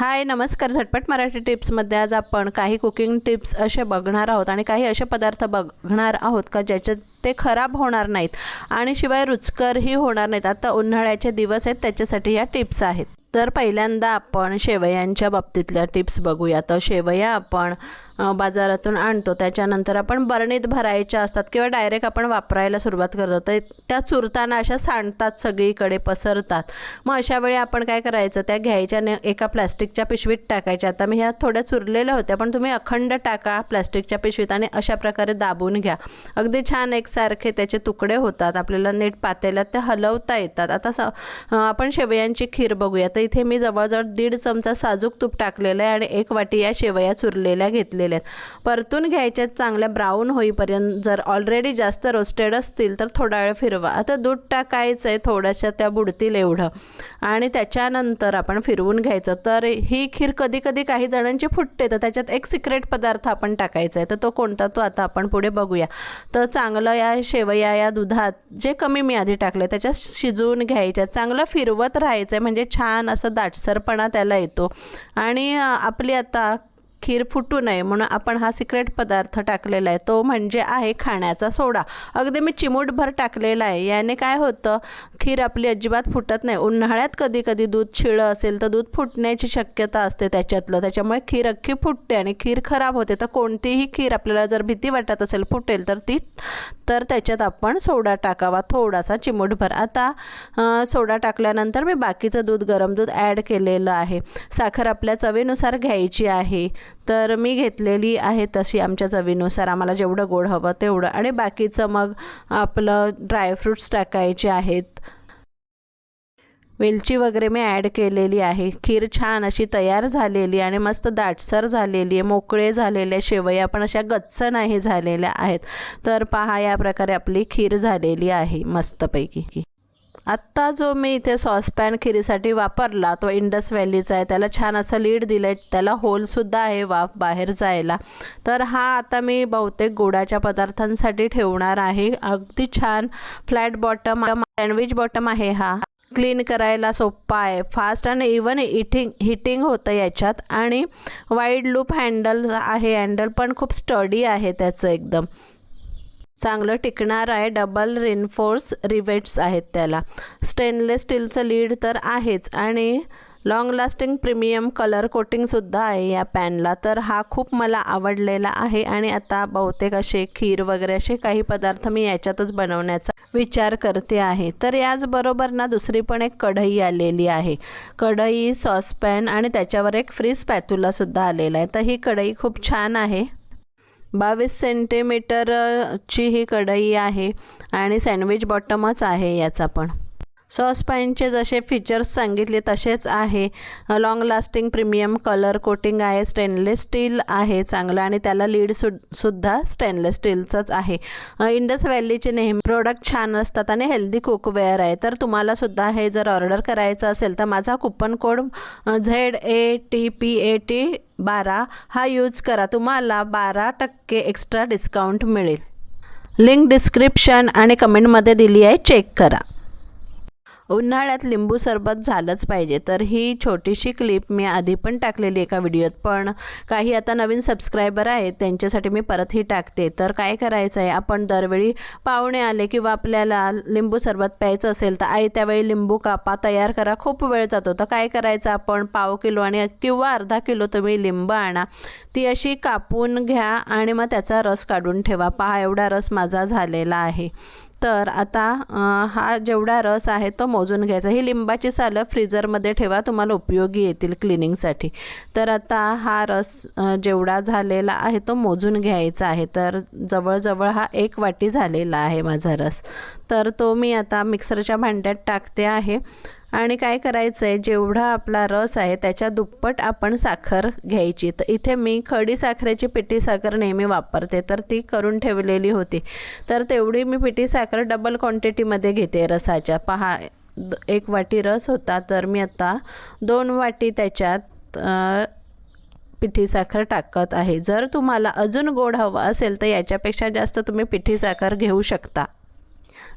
हाय नमस्कार. झटपट मराठी टिप्समध्ये आज आपण काही कुकिंग टिप्स असे बघणार आहोत आणि काही असे पदार्थ बघणार आहोत का ज्याच्यात ते खराब होणार नाहीत आणि शिवाय रुचकरही होणार नाहीत. आता उन्हाळ्याचे दिवस आहेत त्याच्यासाठी या टिप्स आहेत. तर पहिल्यांदा आपण शेवयांच्या बाबतीतल्या टिप्स बघूया. तर शेवया आपण बाजारातून आणतो. त्याच्यानंतर आपण बरणीत भरायच्या असतात किंवा डायरेक्ट आपण वापरायला सुरुवात करतो. तर त्या चुरताना अशा सांडतात सगळीकडे पसरतात. मग अशा वेळी आपण काय करायचं? त्या घ्यायच्या ने एका प्लॅस्टिकच्या पिशवीत टाकायच्या. आता मी ह्या थोड्या चुरलेल्या होत्या पण तुम्ही अखंड टाका प्लॅस्टिकच्या पिशवीत आणि अशा प्रकारे दाबून घ्या. अगदी छान एकसारखे त्याचे तुकडे होतात. आपल्याला नीट पातेल्यात ते हलवता येतात. आता स आपण शेवयांची खीर बघूया. तर इथे मी जवळजवळ दीड चमचा साजूक तूप टाकलेलं आहे आणि एक वाटी या शेवया चुरलेल्या घेतलेल्या आहेत. परतून घ्यायच्या चांगल्या ब्राऊन होईपर्यंत. जर ऑलरेडी जास्त रोस्टेड असतील तर थोडा वेळ फिरवा. आता दूध टाकायचं आहे थोड्याशा त्या बुडतील एवढं. आणि त्याच्यानंतर आपण फिरवून घ्यायचं. तर ही खीर कधी कधी काही जणांची फुटते तर त्याच्यात एक सिक्रेट पदार्थ आपण टाकायचा आहे तर तो कोणता तो आता आपण पुढे बघूया. तर चांगलं या शेवया या दुधात जे कमी मी आधी टाकलं त्याच्यात शिजवून घ्यायच्या. चांगलं फिरवत राहायचं आहे म्हणजे छान असं दाटसरपणा त्याला येतो. आणि आपली आता खीर फुटू नये म्हणून आपण हा सिक्रेट पदार्थ टाकलेला आहे. तो म्हणजे आहे खाण्याचा सोडा. अगदी मी चिमूटभर टाकलेला आहे. याने काय होतं? खीर आपली अजिबात फुटत नाही. उन्हाळ्यात कधी कधी दूध शिळं असेल तर दूध फुटण्याची शक्यता असते त्याच्यातलं. त्याच्यामुळे खीर अख्खी फुटते आणि खीर खराब होते. तर कोणतीही खीर आपल्याला जर भीती वाटत असेल फुटेल तर ती तर त्याच्यात आपण सोडा टाकावा. थोडासा चिमूटभर. आता सोडा टाकल्यानंतर मी बाकीचं दूध गरम दूध ॲड केलेलं आहे. साखर आपल्या चवीनुसार घ्यायची आहे. तर मी घेतलेली आहे तशी आमच्या चवीनुसार. आम्हाला जेवढं गोड हवं तेवढं. आणि बाकीचं मग आपलं ड्रायफ्रूट्स टाकायचे आहेत. वेलची वगैरे मी ॲड केलेली आहे. खीर छान अशी तयार झालेली आणि मस्त दाटसर झालेली आहे. मोकळे झालेले शेवया पण अशा गच्च नाही झालेल्या आहेत. तर पहा या प्रकारे आपली खीर झालेली आहे मस्तपैकी. आत्ता जो मी इथे सॉसपॅन खिरीसाठी वापरला तो इंडस व्हॅलीचा आहे. त्याला छान असं लीड दिलं आहे त्याला होलसुद्धा आहे वाफ बाहेर जायला. तर हा आता मी बहुतेक गोडाच्या पदार्थांसाठी ठेवणार आहे. अगदी छान फ्लॅट बॉटम सँडविच बॉटम आहे हा. क्लीन करायला सोपा आहे. फास्ट आणि इवन इटिंग हिटिंग होतं याच्यात. आणि वाईड लूप हँडल आहे. हँडल पण खूप स्टडी आहे त्याचं एकदम. चांगलं टिकणार आहे. डबल रिनफोर्स रिवेट्स आहेत त्याला. स्टेनलेस स्टीलचं लीड तर आहेच. आणि लॉंग लास्टिंग प्रीमियम कलर कोटिंगसुद्धा आहे या पॅनला तर हा खूप मला आवडलेला आहे. आणि आता बहुतेक असे खीर वगैरे असे काही पदार्थ मी याच्यातच बनवण्याचा विचार करते आहे. तर याचबरोबर ना दुसरी पण एक कढई आलेली आहे. कढई सॉसपॅन आणि त्याच्यावर एक फ्री स्पॅथुलासुद्धा आलेला आहे. तर ही कढई खूप छान आहे. बावीस सेंटीमीटरची ही कढई आहे आणि सँडविच बॉटमच आहे याचा पण. सॉसपाईनचे जसे फीचर्स सांगितले तसेच आहे. Long lasting premium colour coating आहे. स्टेनलेस स्टील आहे. चांगलं आणि त्याला लीड सु सुद्धा स्टेनलेस स्टीलचंच आहे. इंडस व्हॅलीचे नेहमी प्रोडक्ट छान असतात आणि हेल्दी कुकवेअर आहे. तर तुम्हाला सुद्धा हे जर ऑर्डर करायचं असेल तर माझा coupon code Z A T P A T बारा हा यूज करा. तुम्हाला बारा टक्के एक्स्ट्रा डिस्काउंट मिळेल. लिंक डिस्क्रिप्शन आणि कमेंटमध्ये दिली आहे. चेक करा. उन्हाळ्यात लिंबू सरबत झालंच पाहिजे. तर ही छोटीशी क्लिप मी आधी पण टाकलेली एका व्हिडिओत. पण काही आता नवीन सबस्क्रायबर आहेत त्यांच्यासाठी मी परत ही टाकते. तर काय करायचं आहे आपण दरवेळी पाहुणे आले किंवा आपल्याला लिंबू सरबत प्यायचं असेल तर आई त्यावेळी लिंबू कापा तयार करा. खूप वेळ जातो. तर काय करायचं? आपण पाव किलो आणि किंवा अर्धा किलो तुम्ही लिंब आणा. ती अशी कापून घ्या आणि मग त्याचा रस काढून ठेवा. पहा एवढा रस माझा झालेला आहे. तर आता हा जेवढा रस आहे तो मोजून घ्यायचा. ही लिंबाची सालं फ्रीजरमध्ये ठेवा तुम्हाला उपयोगी येतील क्लिनिंगसाठी. तर आता हा रस जेवढा झालेला आहे तो मोजून घ्यायचा आहे. तर जवळजवळ हा एक वाटी झालेला आहे माझा रस. तर तो मी आता मिक्सरच्या भांड्यात टाकते आहे. आणि काय करायचं आहे जेवढा आपला रस आहे त्याच्या दुप्पट आपण साखर घ्यायची. तर इथे मी खडी साखरेची पिठी साखर नेहमी वापरते. तर ती करून ठेवलेली होती. तर तेवढी मी पिठी साखर डबल क्वांटिटीमध्ये घेते रसाच्या. पहा द- एक वाटी रस होता तर मी आता दोन वाटी त्याच्यात पिठी साखर टाकत आहे. जर तुम्हाला अजून गोड हवं असेल तर याच्यापेक्षा जास्त तुम्ही पिठी साखर घेऊ शकता.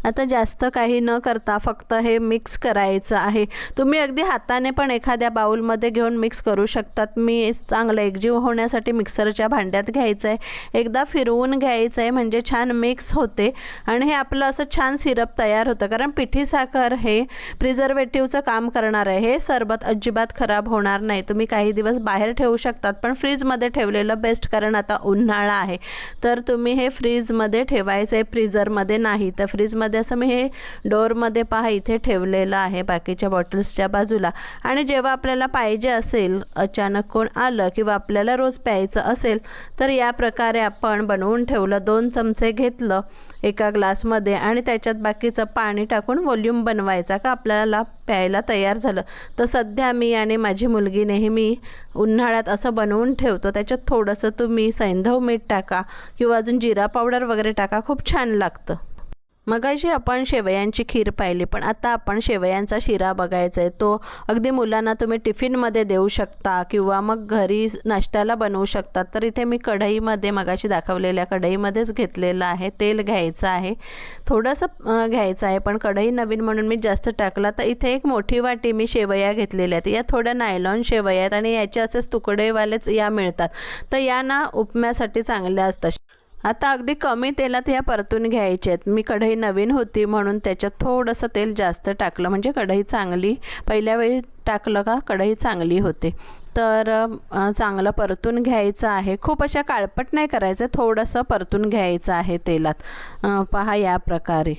आता जास्त काही न करता फक्त हे मिक्स करायचं आहे. तुम्ही अगदी हाताने पण एखाद्या बाउलमध्ये घेऊन मिक्स करू शकतात. मी चांगलं एकजीव होण्यासाठी मिक्सरच्या भांड्यात घ्यायचं आहे एकदा फिरवून घ्यायचं आहे म्हणजे छान मिक्स होते. आणि हे आपलं असं छान सिरप तयार होतं. कारण पिठी साखर हे प्रिझर्वेटिव्हचं काम करणार आहे. हे सरबत अजिबात खराब होणार नाही. तुम्ही काही दिवस बाहेर ठेवू शकतात. पण फ्रीजमध्ये ठेवलेलं बेस्ट कारण आता उन्हाळा आहे. तर तुम्ही हे फ्रीजमध्ये ठेवायचं आहे फ्रीझरमध्ये नाही. तर फ्रीजमध्ये असं मी हे डोअरमध्ये पहा इथे ठेवलेलं आहे बाकीच्या बॉटल्सच्या बाजूला. आणि जेव्हा आपल्याला पाहिजे असेल अचानक कोण आलं किंवा आपल्याला रोज प्यायचं असेल तर या प्रकारे आपण बनवून ठेवलं दोन चमचे घेतलं एका ग्लासमध्ये आणि त्याच्यात बाकीचं पाणी टाकून व्हॉल्यूम बनवायचा का आपल्याला प्यायला तयार झालं. तर सध्या मी आणि माझी मुलगी नेहमी उन्हाळ्यात असं बनवून ठेवतो. त्याच्यात थोडंसं तुम्ही सैंधव मीठ टाका किंवा अजून जिरा पावडर वगैरे टाका खूप छान लागतं. मगाशी आपण शेवयांची खीर पाहिली पण आता आपण शेवयांचा शिरा बघायचा आहे तो अगदी मुलांना तुम्ही टिफिनमध्ये देऊ शकता किंवा मग घरी नाश्त्याला बनवू शकता. तर इथे मी कढईमध्ये मगाशी दाखवलेल्या कढईमध्येच घेतलेलं आहे. तेल घ्यायचं आहे. थोडंसं घ्यायचं आहे पण कढई नवीन म्हणून मी जास्त टाकला. तर इथे एक मोठी वाटी मी शेवया घेतलेल्या आहेत. या थोड्या नायलॉन शेवया आहेत आणि याचे असेच तुकडेवालेच या मिळतात. तर या ना उपम्यासाठी चांगल्या असतात. आता अगदी कमी तेलात या परतून घ्यायचे आहेत. मी कढई नवीन होती म्हणून त्याच्यात थोडंसं तेल जास्त टाकलं. म्हणजे कढई चांगली पहिल्या वेळी टाकलं का कढई चांगली होते. तर चांगलं परतून घ्यायचं आहे. खूप अशा काळपट नाही करायचं थोडंसं परतून घ्यायचं आहे तेलात. पहा या प्रकारे.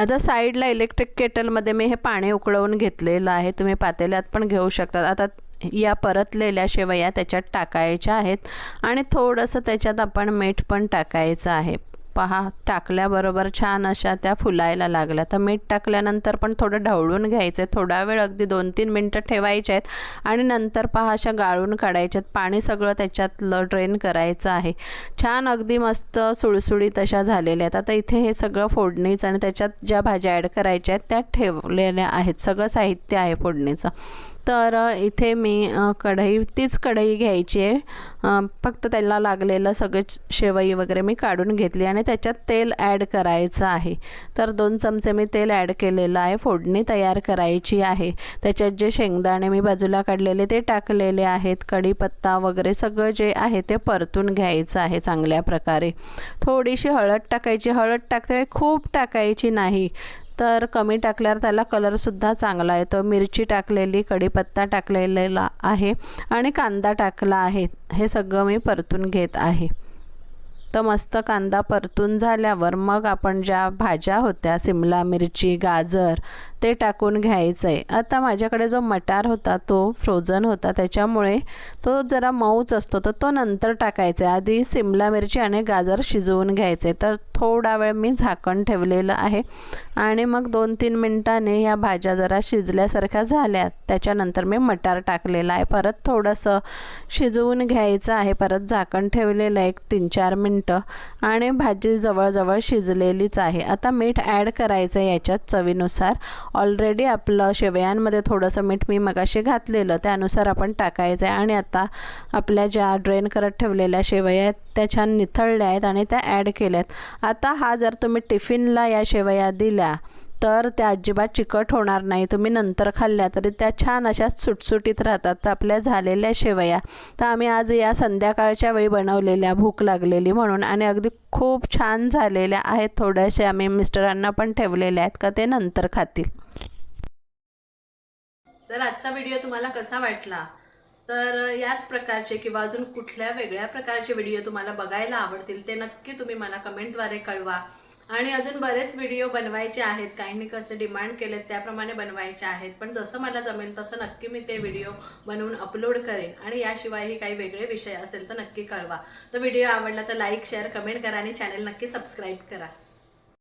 आता साईडला इलेक्ट्रिक केटलमध्ये मी हे पाणी उकळवून घेतलेलं आहे. तुम्ही पातेल्यात पण घेऊ शकतात आता या परतलेल्या शेवया त्याच्यात टाकायच्या आहेत आणि थोडंसं त्याच्यात आपण मीठ पण टाकायचं आहे. पहा टाकल्याबरोबर छान अशा त्या फुलायला लागल्या. तर मीठ टाकल्यानंतर पण थोडं ढवळून घ्यायचं आहे थोडा वेळ अगदी दोन तीन मिनटं ठेवायचे आहेत आणि नंतर पहा अशा गाळून काढायच्यात पाणी सगळं त्याच्यातलं ड्रेन करायचं आहे. छान अगदी मस्त सुळसुळीत अशा झालेल्या आहेत. आता इथे हे सगळं फोडणीचं आणि त्याच्यात ज्या भाज्या ॲड करायच्या आहेत त्या ठेवलेल्या आहेत. सगळं साहित्य आहे फोडणीचं. तर इथे मी कढई तीच कढई घ्यायची आहे. फक्त त्याला लागलेलं सगळे शेवई वगैरे मी काढून घेतली आणि त्याच्यात तेल ॲड करायचं आहे. तर दोन चमचे मी तेल ॲड केलेलं आहे. फोडणी तयार करायची आहे. त्याच्यात जे शेंगदाणे मी बाजूला काढलेले ते टाकलेले आहेत. कढीपत्ता वगैरे सगळं जे आहे ते परतून घ्यायचं आहे चांगल्या प्रकारे. थोडीशी हळद टाकायची. हळद टाकते खूप टाकायची नाही. तर कमी टाकल्यावर त्याला कलरसुद्धा चांगला येतो. मिरची टाकलेली कढीपत्ता टाकलेला आहे आणि कांदा टाकला आहे. हे सगळं मी परतून घेत आहे. तर मस्त कांदा परतून झाल्यावर मग आपण ज्या भाज्या होत्या सिमला मिरची गाजर ते टाकून घ्यायचं आहे आता माझ्याकडे जो मटार होता तो फ्रोझन होता. त्याच्यामुळे तो जरा मऊच असतो. तर तो नंतर टाकायचा आहे आधी सिमला मिरची आणि गाजर शिजवून घ्यायचे तर थोडा वेळ मी झाकण ठेवलेलं आहे. आणि मग दोन तीन मिनटाने या भाज्या जरा शिजल्यासारख्या झाल्या. त्याच्यानंतर मी मटार टाकलेला आहे. परत थोडंसं शिजवून घ्यायचं आहे. परत झाकण ठेवलेलं आहे एक तीन चार मिनटं. आणि भाजी जवळजवळ शिजलेलीच आहे. आता मीठ ॲड करायचं आहे याच्यात चवीनुसार. ऑलरेडी आपलं शेवयांमध्ये थोडंसं मीठ मी मगाशी घातलेलं. त्यानुसार आपण टाकायचं आहे आणि आता आपल्या ज्या ड्रेन करत ठेवलेल्या शेवया आहेत त्या छान निथळल्या आहेत आणि त्या ॲड केल्या आहेत आता हा जर तुम्ही टिफिनला या शेवया दिल्या तर त्या अजिबात चिकट होणार नाही. तुम्ही नंतर खाल्ल्या तरी त्या छान अशा सुटसुटीत राहतात. तर आपल्या झालेल्या शेवया. तर आम्ही आज या संध्याकाळच्या वेळी बनवलेल्या भूक लागलेली म्हणून आणि अगदी खूप छान झालेल्या आहेत. थोड्याशा आम्ही मिस्टरांना पण ठेवलेल्या आहेत का ते नंतर खातील. तर आजचा व्हिडिओ तुम्हाला कसा वाटला? तर याच प्रकारचे किंवा अजून कुठल्या वेगळ्या प्रकारचे व्हिडिओ तुम्हाला बघायला आवडतील ते नक्की तुम्ही मला कमेंटद्वारे कळवा. आणि अजून बरेच व्हिडिओ बनवायचे आहेत. काहींनी कसे डिमांड केलेत त्याप्रमाणे बनवायचे आहेत. पण जसं मला जमेल तसं नक्की मी ते व्हिडिओ बनवून अपलोड करेन. आणि याशिवायही काही वेगळे विषय असेल तर नक्की कळवा. तर व्हिडिओ आवडला तर लाईक शेअर कमेंट करा आणि चॅनल नक्की सबस्क्राईब करा.